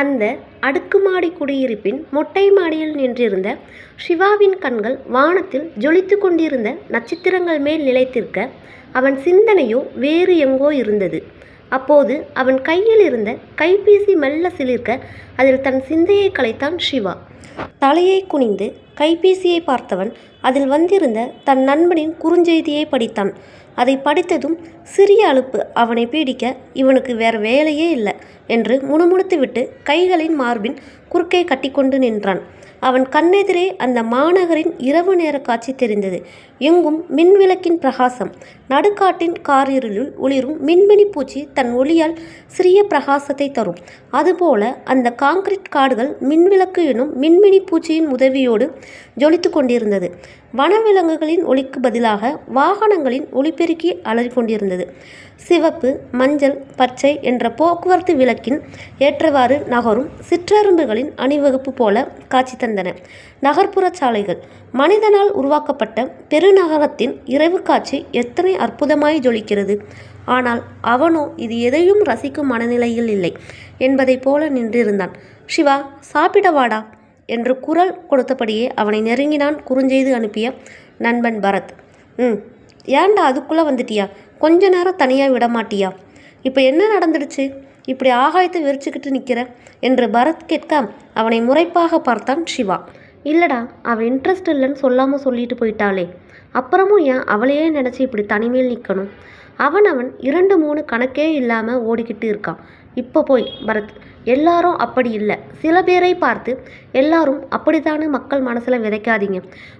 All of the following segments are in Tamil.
அந்த அடுக்குமாடி குடியிருப்பின் மொட்டை மாடியில் நின்றிருந்த சிவாவின் கண்கள் வானத்தில் ஜொலித்து கொண்டிருந்த நட்சத்திரங்கள் மேல் நிலைத்திருக்க அவன் சிந்தனையோ வேறு எங்கோ இருந்தது. அப்போது அவன் கையில் இருந்த கைபேசி மெல்ல சிலிர்க்க அதில் தன் சிந்தையை கலைத்தான் சிவா. தலையை குனிந்து கைபேசியை பார்த்தவன் அதில் வந்திருந்த தன் நண்பனின் குறுஞ்செய்தியை படித்தான். அதை படித்ததும் சிறிய அலுப்பு அவனை பீடிக்க இவனுக்கு வேற வேலையே இல்லை என்று முணுமுணுத்துவிட்டு கைகளின் மார்பின் குறுக்கே கட்டிக்கொண்டு நின்றான். அவன் கண்ணெதிரே அந்த மாநகரின் இரவு நேர காட்சி தெரிந்தது. எங்கும் மின்விளக்கின் பிரகாசம். நடுக்காட்டின் காரிருளில் ஒளிரும் மின்மினி பூச்சி தன் ஒளியால் சிறிய பிரகாசத்தை தரும். அதுபோல அந்த காங்கிரீட் காடுகள் மின்விளக்கு எனும் மின்மினி பூச்சியின் உதவியோடு ஜொலித்து கொண்டிருந்தது. வனவிலங்குகளின் ஒளிக்கு பதிலாக வாகனங்களின் ஒளிபெருக்கி அலறிக்கொண்டிருந்தது. சிவப்பு மஞ்சள் பச்சை என்ற போக்குவரத்து விளக்கின் ஏற்றவாறு நகரும் சிற்றரும்புகளின் அணிவகுப்பு போல காட்சி தந்தன. நகர்ப்புற சாலைகள். மனிதனால் உருவாக்கப்பட்ட பெருநகரத்தின் இரவு காட்சி எத்தனை அற்புதமாய் ஜொலிக்கிறது. ஆனால் அவனோ இது எதையும் ரசிக்கும் மனநிலையில் இல்லை என்பதைப் போல நின்றிருந்தான். சிவா சாப்பிடவாடா என்று குரல் கொடுத்தபடியே அவனை நெருங்கினான் குறுஞ்செய்து அனுப்பிய நண்பன் பரத். ம் ஏன்டா அதுக்குள்ளே வந்துட்டியா? கொஞ்ச நேரம் தனியாக விட மாட்டியா? இப்போ என்ன நடந்துடுச்சு? இப்படி ஆகாயத்தை விரிச்சுக்கிட்டு நிற்கிற என்று பரத் கேட்க அவனை முறைப்பாக பார்த்தான் சிவா. இல்லைடா அவள் இன்ட்ரெஸ்ட் இல்லைன்னு சொல்லாமல் சொல்லிட்டு போயிட்டாளே. அப்புறமும் ஏன் அவளையே நினச்சி இப்படி தனிமையில் நிற்கணும் அவன் அவன் இரண்டு மூணு கணக்கே இல்லாமல் ஓடிக்கிட்டு இருக்கான். இப்போ போய் பரத் எல்லாரும் அப்படி இல்லை. சில பேரை பார்த்து எல்லாரும் அப்படித்தானே மக்கள் மனசில் விதைக்காதீங்க.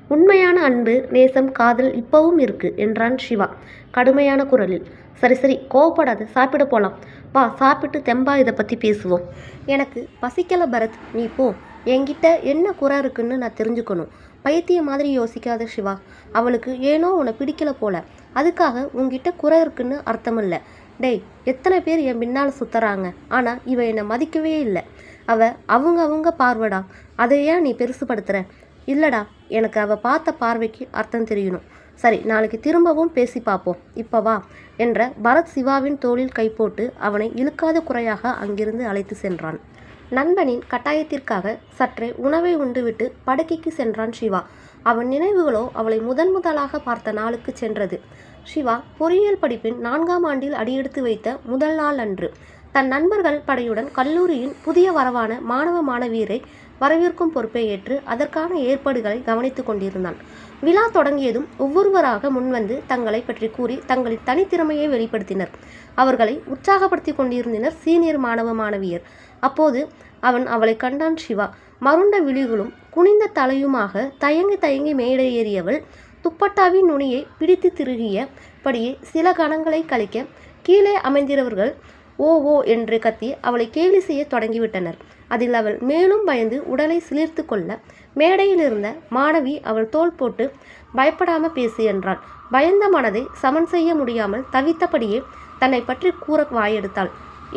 உண்மையான அன்பு நேசம் காதல் இப்பவும் இருக்கு என்றான் சிவா கடுமையான குரலில். சரி சரி கோவப்படாத சாப்பிட போகலாம் வா சாப்பிட்டு தெம்பா இதை பற்றி பேசுவோம். எனக்கு பசிக்கலை பரத். நீ போ. என்கிட்ட என்ன குறை இருக்குன்னு நான் தெரிஞ்சுக்கணும். பைத்திய மாதிரி யோசிக்காத சிவா. அவளுக்கு ஏனோ உன்னை பிடிக்கல போல. அதுக்காக உங்ககிட்ட குறை இருக்குன்னு அர்த்தம் இல்லை டேய் எத்தனை பேர் என் பின்னால் சுத்துறாங்க? ஆனால் இவன் என்னை மதிக்கவே இல்லை. அவ அவங்க அவங்க பார்வைடா. அதை ஏன் நீ பெருசுப்படுத்துற இல்லடா எனக்கு அவ பார்த்த பார்வைக்கு அர்த்தம் தெரியணும். சரி நாளைக்கு திரும்பவும் பேசி பார்ப்போம் இப்போ வா என்ற பரத் சிவாவின் தோளில் கை போட்டு அவனை இழுக்காத குறையாக அங்கிருந்து அழைத்து சென்றான். நண்பனின் கட்டாயத்திற்காக சற்றே உணவை உண்டுவிட்டு படுக்கைக்கு சென்றான் சிவா. அவன் நினைவுகளோ அவளை முதன் முதலாக பார்த்த நாளுக்கு சென்றது. சிவா பொறியியல் படிப்பின் நான்காம் ஆண்டில் அடியெடுத்து வைத்த முதல் நாள் அன்று. தன் நண்பர்கள் படையுடன் கல்லூரியின் புதிய வரவான மாணவ மாணவியரை வரவேற்கும் பொறுப்பை ஏற்று அதற்கான ஏற்பாடுகளை கவனித்துக் கொண்டிருந்தான். விழா தொடங்கியதும் ஒவ்வொருவராக முன்வந்து தங்களை பற்றி கூறி தங்களின் தனித்திறமையை வெளிப்படுத்தினர். அவர்களை உற்சாகப்படுத்தி கொண்டிருந்தனர் சீனியர் மாணவ மாணவியர். அப்போது அவன் அவளை கண்டான் சிவா. மருண்ட விழிகளும் குனிந்த தலையுமாக தயங்கி தயங்கி மேடை ஏறியவள் துப்பட்டாவின் நுனியை பிடித்து திருகியபடியே சில கணங்களை கழிக்க கீழே அமைந்திருவர்கள் ஓ ஓ என்று கத்தி அவளை கேலி செய்ய தொடங்கிவிட்டனர். அதில் அவள் மேலும் பயந்து உடலை சிலிர்த்து கொள்ள மேடையில் இருந்த மாணவி அவள் தோள் போட்டு பயப்படாம பேசு என்றாள். பயந்த மனதை சமன் செய்ய முடியாமல் தவித்தபடியே தன்னை பற்றி கூற வாயெடுத்தாள்.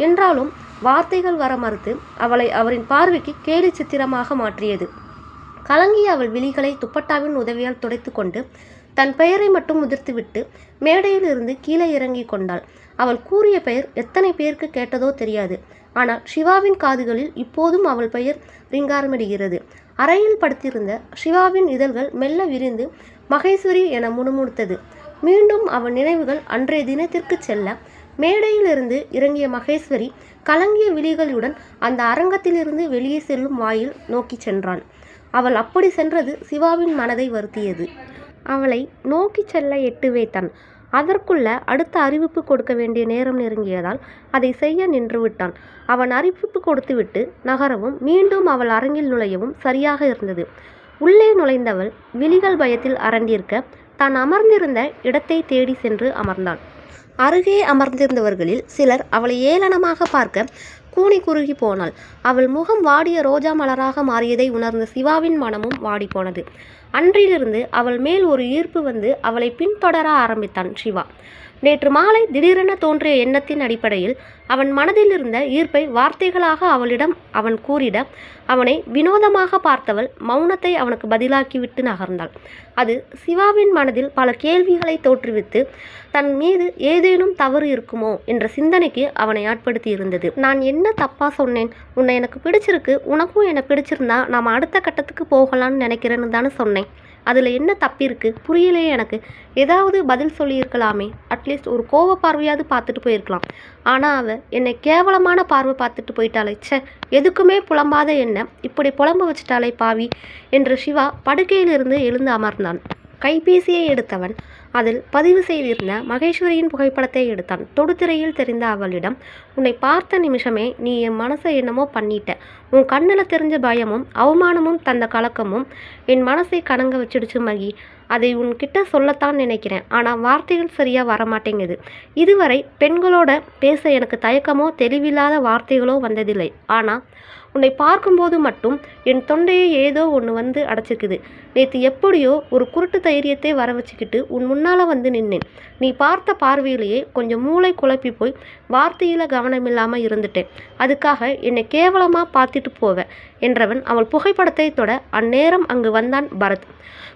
என்றாலும் வார்த்தைகள் வர மறுத்து அவளை அவரின் பார்வைக்கு கேலி சித்திரமாக மாற்றியது. கலங்கிய அவள் விழிகளை துப்பட்டாவின் உதவியால் துடைத்து கொண்டு தன் பெயரை மட்டும் உதிர்த்துவிட்டு மேடையில் இருந்து கீழே இறங்கி கொண்டாள். அவள் கூறிய பெயர் எத்தனை பேருக்கு கேட்டதோ தெரியாது. ஆனால் சிவாவின் காதுகளில் இப்போதும் அவள் பெயர் ரிங்காரமிடுகிறது. அறையில் படுத்திருந்த சிவாவின் இதழ்கள் மெல்ல விரிந்து மகேஸ்வரி என முணுமுணுத்தது. மீண்டும் அவன் நினைவுகள் அன்றைய தினத்திற்கு செல்ல மேடையிலிருந்து இறங்கிய மகேஸ்வரி கலங்கிய விழிகளுடன் அந்த அரங்கத்திலிருந்து வெளியே செல்லும் வாயில் நோக்கி சென்றான். அவள் அப்படி சென்றது சிவாவின் மனதை வருத்தியது. அவளை நோக்கி செல்ல எட்டு வைத்தான். அதற்குள்ள அடுத்த அறிவிப்பு கொடுக்க வேண்டிய நேரம் நெருங்கியதால் அதை செய்ய நின்றுவிட்டான் அவன் அறிவிப்பு கொடுத்துவிட்டு நகரவும் மீண்டும் அவள் அரங்கில் நுழையவும் சரியாக இருந்தது. உள்ளே நுழைந்தவள் விழிகள் பயத்தில் அரண்டிருக்க தான் அமர்ந்திருந்த இடத்தை தேடி சென்று அமர்ந்தாள் அருகே அமர்ந்திருந்தவர்களில் சிலர் அவளை ஏளனமாக பார்க்க கூனி குறுகி போனாள். அவள் முகம் வாடிய ரோஜா மலராக மாறியதை உணர்ந்த சிவாவின் மனமும் வாடிப்போனது அன்றிலிருந்து அவள் மேல் ஒரு ஈர்ப்பு வந்து அவளை பின்தொடர ஆரம்பித்தான் சிவா. நேற்று மாலை திடீரென தோன்றிய எண்ணத்தின் அடிப்படையில் அவன் மனதில் இருந்த ஈர்ப்பை வார்த்தைகளாக அவளிடம் அவன் கூறிட அவனை வினோதமாக பார்த்தவள் மௌனத்தை அவனுக்கு பதிலாக்கிவிட்டு நகர்ந்தாள். அது சிவாவின் மனதில் பல கேள்விகளை தோற்றுவித்து தன் மீது ஏதேனும் தவறு இருக்குமோ என்ற சிந்தனைக்கு அவனை ஆட்படுத்தி இருந்தது நான் என்ன தப்பா சொன்னேன்? உன்னை எனக்கு பிடிச்சிருக்கு உனக்கும் என்னை பிடிச்சிருந்தா நாம் அடுத்த கட்டத்துக்கு போகலாம்னு நினைக்கிறேன்னு தானே சொன்னேன். அதில் என்ன தப்பிருக்கு புரியலையே எனக்கு. ஏதாவது பதில் சொல்லியிருக்கலாமே. அட்லீஸ்ட் ஒரு கோவ பார்வையாவது பார்த்துட்டு போயிருக்கலாம். ஆனால் அவள் என்னை கேவலமான பார்வை பார்த்துட்டு போயிட்டாளே. ச்சே எதுக்குமே புலம்பாத என்ன? இப்படி புலம்ப வச்சிட்டாளே பாவி. என்று சிவா படுக்கையிலிருந்து எழுந்து அமர்ந்தான். கைபேசியை எடுத்தவன் அதில் பதிவு செய்திருந்த மகேஸ்வரியின் புகைப்படத்தை எடுத்தான். தொடுதிரையில் தெரிந்த அவளிடம் உன்னை பார்த்த நிமிஷமே நீ என் மனசை என்னமோ பண்ணிட்ட. உன் கண்ணில் தெரிஞ்ச பயமும் அவமானமும் தந்த கலக்கமும் என் மனசை கணங்க வச்சிடுச்சு மகி. அதை உன்கிட்ட சொல்லத்தான் நினைக்கிறேன். ஆனால் வார்த்தைகள் சரியாக வரமாட்டேங்குது. இதுவரை பெண்களோட பேச எனக்கு தயக்கமோ தெளிவில்லாத வார்த்தைகளோ வந்ததில்லை. ஆனால் உன்னை பார்க்கும்போது மட்டும் என் தொண்டையை ஏதோ ஒன்று வந்து அடைச்சிக்குது நேற்று எப்படியோ ஒரு குருட்டு தைரியத்தை வர வச்சுக்கிட்டு உன் முன்னால் வந்து நின்னேன். நீ பார்த்த பார்வையிலேயே கொஞ்சம் மூளை குழப்பி போய் வார்த்தையில் கவனமில்லாமல் இருந்துட்டேன். அதுக்காக என்னை கேவலமாக பார்த்துட்டு போவ. என்றவன் அவள் புகைப்படத்தை தொட அந்நேரம் அங்கு வந்தான் பரத்.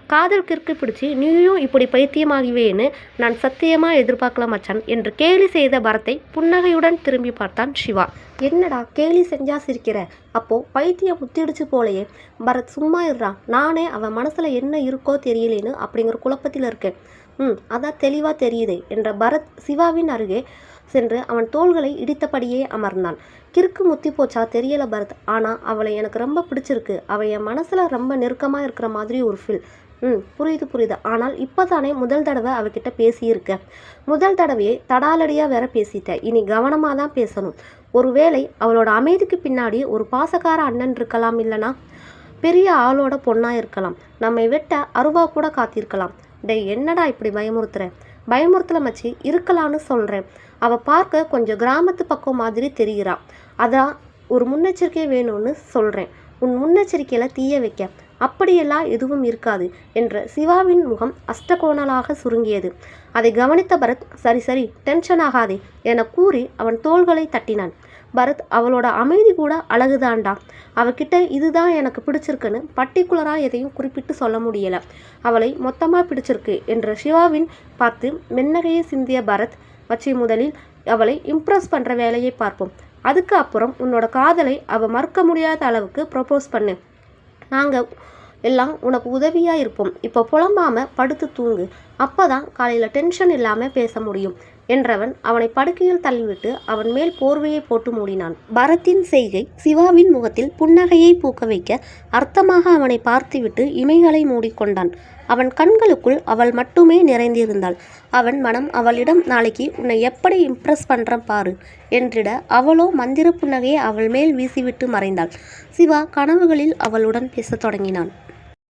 காதல் கிற்கு பிடிச்சி நீயும் இப்படி பைத்தியமாகிவேன்னு நான் சத்தியமாக எதிர்பார்க்கல மச்சான் என்று கேலி செய்த பரத்தை புன்னகையுடன் திரும்பி பார்த்தான் சிவா. என்னடா கேலி செஞ்சா சிரிக்கிற? அப்போ பைத்தியம் முத்திடுச்சு போலையே. பரத் சும்மா இருறான் நானே அவன் மனசுல என்ன இருக்கோ தெரியலேன்னு அப்படிங்கிற குழப்பத்தில் இருக்கேன். ம் அதான் தெளிவாக தெரியுதே என்ற பரத் சிவாவின் அருகே சென்று அவன் தோள்களை இடித்தபடியே அமர்ந்தான். கிறுக்கு முத்தி போச்சா தெரியல பரத். ஆனால் அவளை எனக்கு ரொம்ப பிடிச்சிருக்கு. அவள் என் மனசில் ரொம்ப நெருக்கமாக இருக்கிற மாதிரி ஒரு ஃபீல் ம் புரியுது புரியுது. ஆனால் இப்போதானே முதல் தடவை அவகிட்ட பேசியிருக்க. முதல் தடவையே தடாலடியாக வேற பேசிட்டேன் இனி கவனமாக தான் பேசணும். ஒருவேளை அவளோட அமைதிக்கு பின்னாடி ஒரு பாசக்கார அண்ணன் இருக்கலாம் இல்லைனா? பெரிய ஆளோட பொண்ணாக இருக்கலாம். நம்மை வெட்ட அருவா கூட காத்திருக்கலாம். டேய் என்னடா இப்படி பயமுறுத்துற? பயமுறுத்தல மச்சி இருக்கலான்னு சொல்கிறேன் அவள் பார்க்க கொஞ்சம் கிராமத்து பக்கம் மாதிரி தெரிகிறான் அதான் ஒரு முன்னெச்சரிக்கை வேணும்னு சொல்கிறேன் உன் முன்னெச்சரிக்கையில் தீய வைக்க. அப்படியெல்லாம் எதுவும் இருக்காது என்ற சிவாவின் முகம் அஷ்டகோணலாக சுருங்கியது. அதை கவனித்த பரத் சரி சரி டென்ஷன் ஆகாதே என கூறி அவன் தோள்களை தட்டினான். பரத் அவளோட அமைதி கூட அழகுதான்டா. அவகிட்ட இதுதான் எனக்கு பிடிச்சிருக்குன்னு பர்டிகுலராக எதையும் குறிப்பிட்டு சொல்ல முடியலை. அவளை மொத்தமாக பிடிச்சிருக்கு என்ற சிவாவின் பார்த்து மென்னகையை சிந்திய பரத் வச்சு முதலில் அவளை இம்ப்ரெஸ் பண்ணுற வேலையை பார்ப்போம். அதுக்கு அப்புறம் உன்னோட காதலை அவள் மறுக்க முடியாத அளவுக்கு ப்ரப்போஸ் பண்ணு. நாங்கள் எல்லாம் உனக்கு உதவியாக இருப்போம். இப்போ புலம்பாமல் படுத்து தூங்கு. அப்போ தான் காலையில் டென்ஷன் இல்லாமல் பேச முடியும். என்றவன் அவனை படுக்கையில் தள்ளிவிட்டு அவன் மேல் போர்வையை போட்டு மூடினான். பரத்தின் செய்கை சிவாவின் முகத்தில் புன்னகையை பூக்க வைக்க அர்த்தமாக அவனை பார்த்துவிட்டு இமைகளை மூடிக்கொண்டான். அவன் கண்களுக்குள் அவள் மட்டுமே நிறைந்திருந்தாள். அவன் மனம் அவளிடம் நாளைக்கு உன்னை எப்படி இம்ப்ரெஸ் பண்றேன் பாரு என்றிட அவளோ மந்திர புன்னகையை அவள் மேல் வீசிவிட்டு மறைந்தாள். சிவா கனவுகளில் அவளுடன் பேசத் தொடங்கினான்.